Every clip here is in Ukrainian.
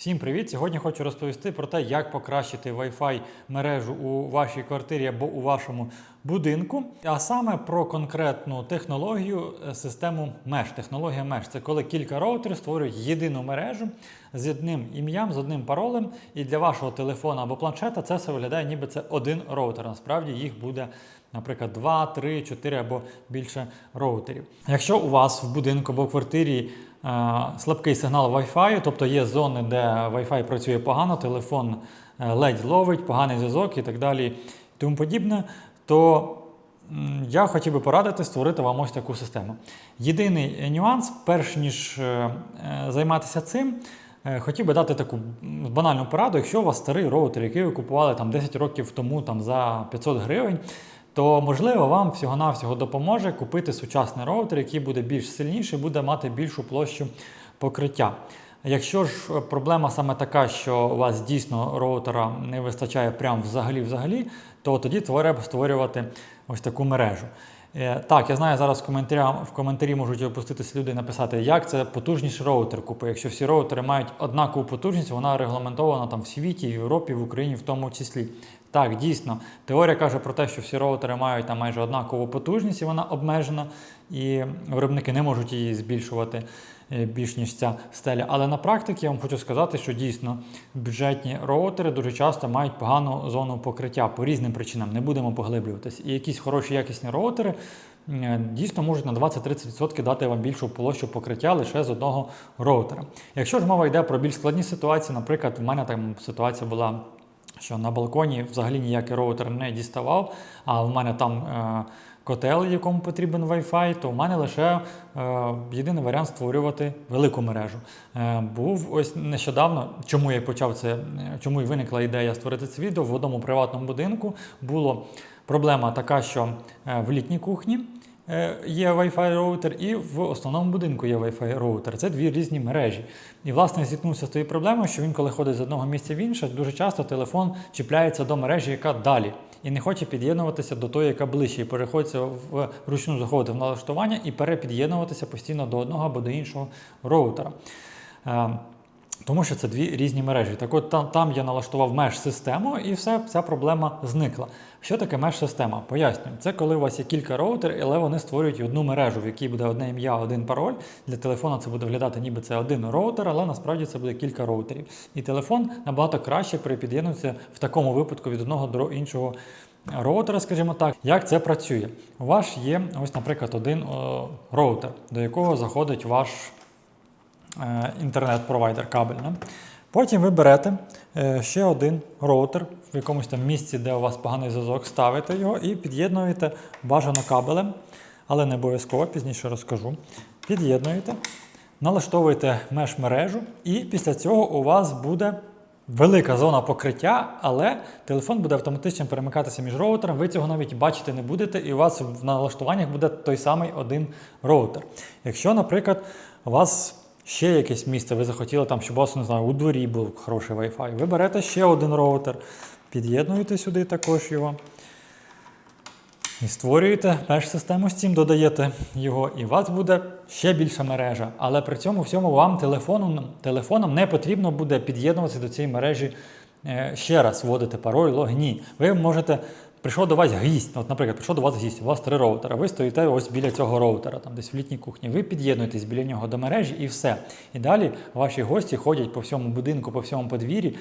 Всім привіт! Сьогодні хочу розповісти про те, як покращити Wi-Fi мережу у вашій квартирі або у вашому будинку, а саме про конкретну технологію, е, систему Mesh. Технологія Mesh – це коли кілька роутерів створюють єдину мережу з одним ім'ям, з одним паролем. І для вашого телефона або планшета це все виглядає, ніби це один роутер. Насправді їх буде. Наприклад, 2, 3, 4 або більше роутерів. Якщо у вас в будинку або в квартирі слабкий сигнал Wi-Fi, тобто є зони, де Wi-Fi працює погано, телефон е, ледь ловить, поганий зв'язок і так далі, і тому подібне, то я хотів би порадити створити вам ось таку систему. Єдиний нюанс, перш ніж е, е, займатися цим, хотів би дати таку банальну пораду, якщо у вас старий роутер, який ви купували там 10 років тому там, за 500 гривень, то можливо вам всього-навсього допоможе купити сучасний роутер, який буде більш сильніший, буде мати більшу площу покриття. Якщо ж проблема саме така, що у вас дійсно роутера не вистачає прям взагалі-взагалі, то тоді треба створювати ось таку мережу. Е, Так, я знаю, зараз в коментарі, в коментарі можуть опуститися люди і написати, як це потужніший роутер купити. Якщо всі роутери мають однакову потужність, вона регламентована там в світі, в Європі, в Україні в тому числі. Так, дійсно, теорія каже про те, що всі роутери мають там майже однакову потужність, і вона обмежена, і виробники не можуть її збільшувати е, більш ніж ця стеля. Але на практиці я вам хочу сказати, що дійсно бюджетні роутери дуже часто мають погану зону покриття по різним причинам. Не будемо поглиблюватись. І якісь хороші якісні роутери е, дійсно можуть на 20-30% дати вам більшу площу покриття лише з одного роутера. Якщо ж мова йде про більш складні ситуації, наприклад, в мене там ситуація була що на балконі взагалі ніякий роутер не діставав, а в мене там е, котел, якому потрібен Wi-Fi, то в мене лише е, єдиний варіант створювати велику мережу. Е, був ось нещодавно, чому я почав це, е, чому і виникла ідея створити це відео в одному приватному будинку. Було проблема така, що е, в літній кухні. Е, Є Wi-Fi роутер, і в основному будинку є Wi-Fi роутер. Це дві різні мережі. І власне зіткнувся з тією проблемою, що він, коли ходить з одного місця в інше, дуже часто телефон чіпляється до мережі, яка далі, і не хоче під'єднуватися до тої, яка ближче, і переходиться в ручну заходити в налаштування і перепід'єднуватися постійно до одного або до іншого роутера. Е, Тому що це дві різні мережі. Так от там, там я налаштував меж-систему, і все, ця проблема зникла. Що таке меж-система? Пояснюю. Це коли у вас є кілька роутерів, але вони створюють одну мережу, в якій буде одне ім'я, один пароль. Для телефона це буде виглядати, ніби це один роутер, але насправді це буде кілька роутерів. І телефон набагато краще перепід'єднується в такому випадку від одного до іншого роутера, скажімо так. Як це працює? У вас є ось, наприклад, один о, роутер, до якого заходить ваш е, інтернет-провайдер кабельний. Потім ви берете е, ще один роутер в якомусь там місці, де у вас поганий зв'язок, ставите його і під'єднуєте бажано кабелем, але не обов'язково, пізніше розкажу. Під'єднуєте, налаштовуєте меж-мережу, і після цього у вас буде велика зона покриття, але телефон буде автоматично перемикатися між роутером. Ви цього навіть бачити не будете, і у вас в налаштуваннях буде той самий один роутер. Якщо, наприклад, у вас ще якесь місце, ви захотіли там, щоб у вас не знаю, у дворі був хороший Wi-Fi, ви берете ще один роутер, під'єднуєте сюди також його. І створюєте меж-систему Steam, додаєте його, і у вас буде ще більша мережа. Але при цьому всьому вам телефоном, телефоном не потрібно буде під'єднуватися до цієї мережі ще раз, вводити пароль, лог. Ні. Ви можете. Прийшов до вас гість, от, наприклад, прийшов до вас гість, у вас три роутера, ви стоїте ось біля цього роутера, там десь в літній кухні. Ви під'єднуєтесь біля нього до мережі і все. І далі ваші гості ходять по всьому будинку, по всьому подвір'ї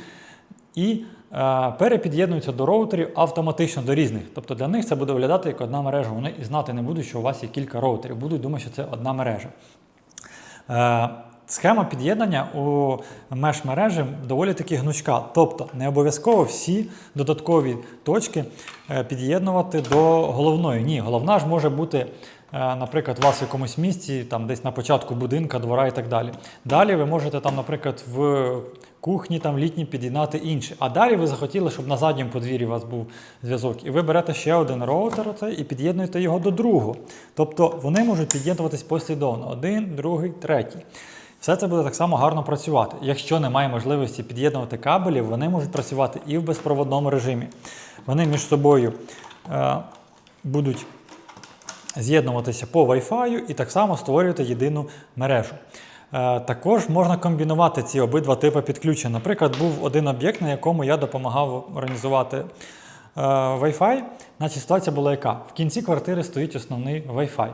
і е, перепід'єднуються до роутерів автоматично до різних. Тобто для них це буде виглядати як одна мережа. Вони і знати не будуть, що у вас є кілька роутерів. Будуть думати, що це одна мережа. Е, Схема під'єднання у меж-мережі доволі таки гнучка. Тобто не обов'язково всі додаткові точки е, під'єднувати до головної. Ні, головна ж може бути, е, наприклад, у вас в якомусь місці, там десь на початку будинка, двора і так далі. Далі ви можете там, наприклад, в кухні там літній під'єднати інші. А далі ви захотіли, щоб на задньому подвір'ї у вас був зв'язок. І ви берете ще один роутер оцей і під'єднуєте його до другого. Тобто вони можуть під'єднуватись послідовно: один, другий, третій. Все це буде так само гарно працювати. Якщо немає можливості під'єднувати кабелі, вони можуть працювати і в безпроводному режимі. Вони між собою е, будуть з'єднуватися по Wi-Fi і так само створювати єдину мережу. Е, Також можна комбінувати ці обидва типи підключення. Наприклад, був один об'єкт, на якому я допомагав організувати е, Wi-Fi. Значить, ситуація була яка? В кінці квартири стоїть основний Wi-Fi.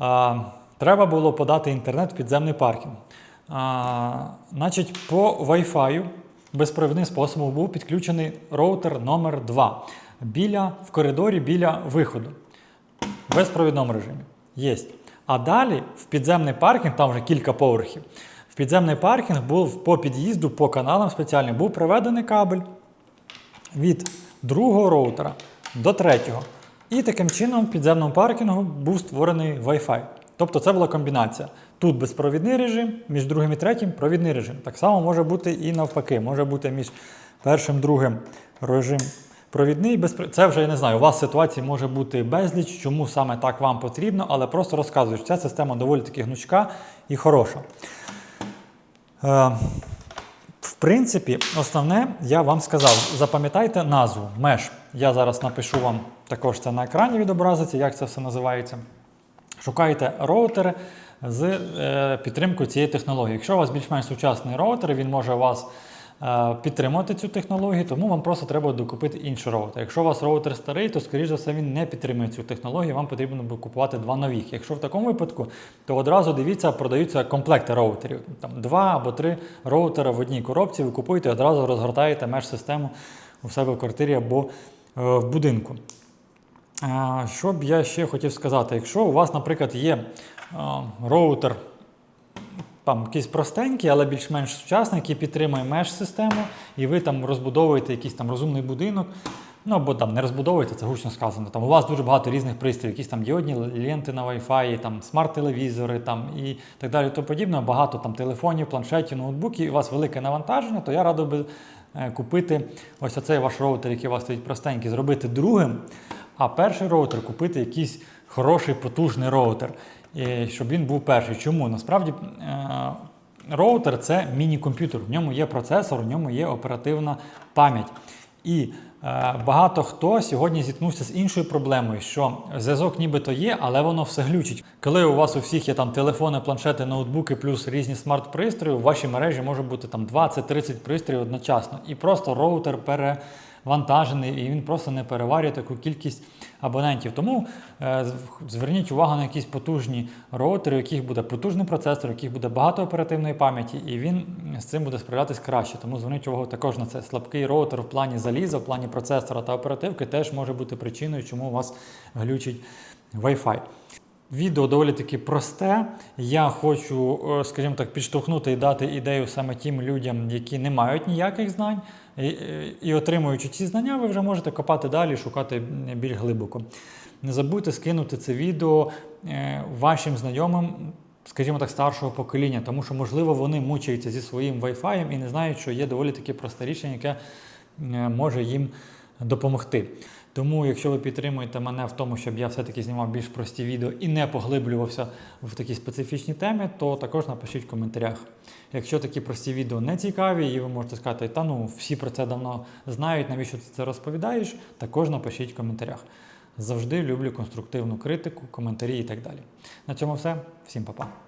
Е, Треба було подати інтернет в підземний паркінг. А, значить, по Wi-Fi безпровідним способом був підключений роутер номер 2 біля, в коридорі біля виходу. В безпровідному режимі. Єсть. А далі в підземний паркінг, там вже кілька поверхів. В підземний паркінг був по під'їзду, по каналам спеціальним, був проведений кабель від другого роутера до третього. І таким чином в підземному паркінгу був створений Wi-Fi. Тобто це була комбінація. Тут безпровідний режим, між другим і третім провідний режим. Так само може бути і навпаки. Може бути між першим другим режим провідний. Безпро... Це вже я не знаю. У вас ситуацій може бути безліч, чому саме так вам потрібно, але просто розказую, що ця система доволі таки гнучка і хороша. Е, в принципі, основне я вам сказав. Запам'ятайте назву меж. Я зараз напишу вам також це на екрані відобразиться, як це все називається. Шукайте роутери з е, підтримкою цієї технології. Якщо у вас більш-менш сучасний роутер, він може у вас е, підтримувати цю технологію, тому вам просто треба докупити інший роутер. Якщо у вас роутер старий, то скоріш за все він не підтримує цю технологію, вам потрібно буде купувати два нових. Якщо в такому випадку, то одразу дивіться, продаються комплекти роутерів. Там два або три роутера в одній коробці, ви купуєте і одразу розгортаєте меж-систему у себе в квартирі або е, в будинку. Що б я ще хотів сказати? Якщо у вас, наприклад, є роутер там якийсь простенький, але більш-менш сучасний, який підтримує меж-систему, і ви там розбудовуєте якийсь там розумний будинок, ну або там не розбудовуєте, це гучно сказано. Там у вас дуже багато різних пристроїв, якісь там діодні ленти на Wi-Fi, там смарт-телевізори там, і так далі. То подібне, багато там телефонів, планшетів, ноутбуків, і у вас велике навантаження, то я радив би е, купити ось оцей ваш роутер, який у вас стоїть простенький, зробити другим. А перший роутер купити якийсь хороший потужний роутер, щоб він був перший. Чому? Насправді е, роутер це міні-комп'ютер. В ньому є процесор, в ньому є оперативна пам'ять. І е, багато хто сьогодні зіткнувся з іншою проблемою, що зв'язок нібито є, але воно все глючить. Коли у вас у всіх є там телефони, планшети, ноутбуки, плюс різні смарт-пристрої, у вашій мережі може бути там 20-30 пристроїв одночасно. І просто роутер перевантажений, і він просто не переварює таку кількість абонентів. Тому е, зверніть увагу на якісь потужні роутери, у яких буде потужний процесор, у яких буде багато оперативної пам'яті, і він з цим буде справлятись краще. Тому зверніть увагу також на це. Слабкий роутер в плані заліза, в плані процесора та оперативки теж може бути причиною, чому у вас глючить Wi-Fi. Відео доволі таки просте. Я хочу, е, скажімо так, підштовхнути і дати ідею саме тим людям, які не мають ніяких знань. І, і- і отримуючи ці знання, ви вже можете копати далі, шукати більш глибоко. Не забудьте скинути це відео е, вашим знайомим, скажімо так, старшого покоління, тому що, можливо, вони мучаються зі своїм Wi-Fi і не знають, що є доволі таки просте рішення, яке е, може їм допомогти. Тому, якщо ви підтримуєте мене в тому, щоб я все-таки знімав більш прості відео і не поглиблювався в такі специфічні теми, то також напишіть в коментарях. Якщо такі прості відео не цікаві, і ви можете сказати, та ну всі про це давно знають, навіщо ти це розповідаєш, також напишіть в коментарях. Завжди люблю конструктивну критику, коментарі і так далі. На цьому все. Всім па-па.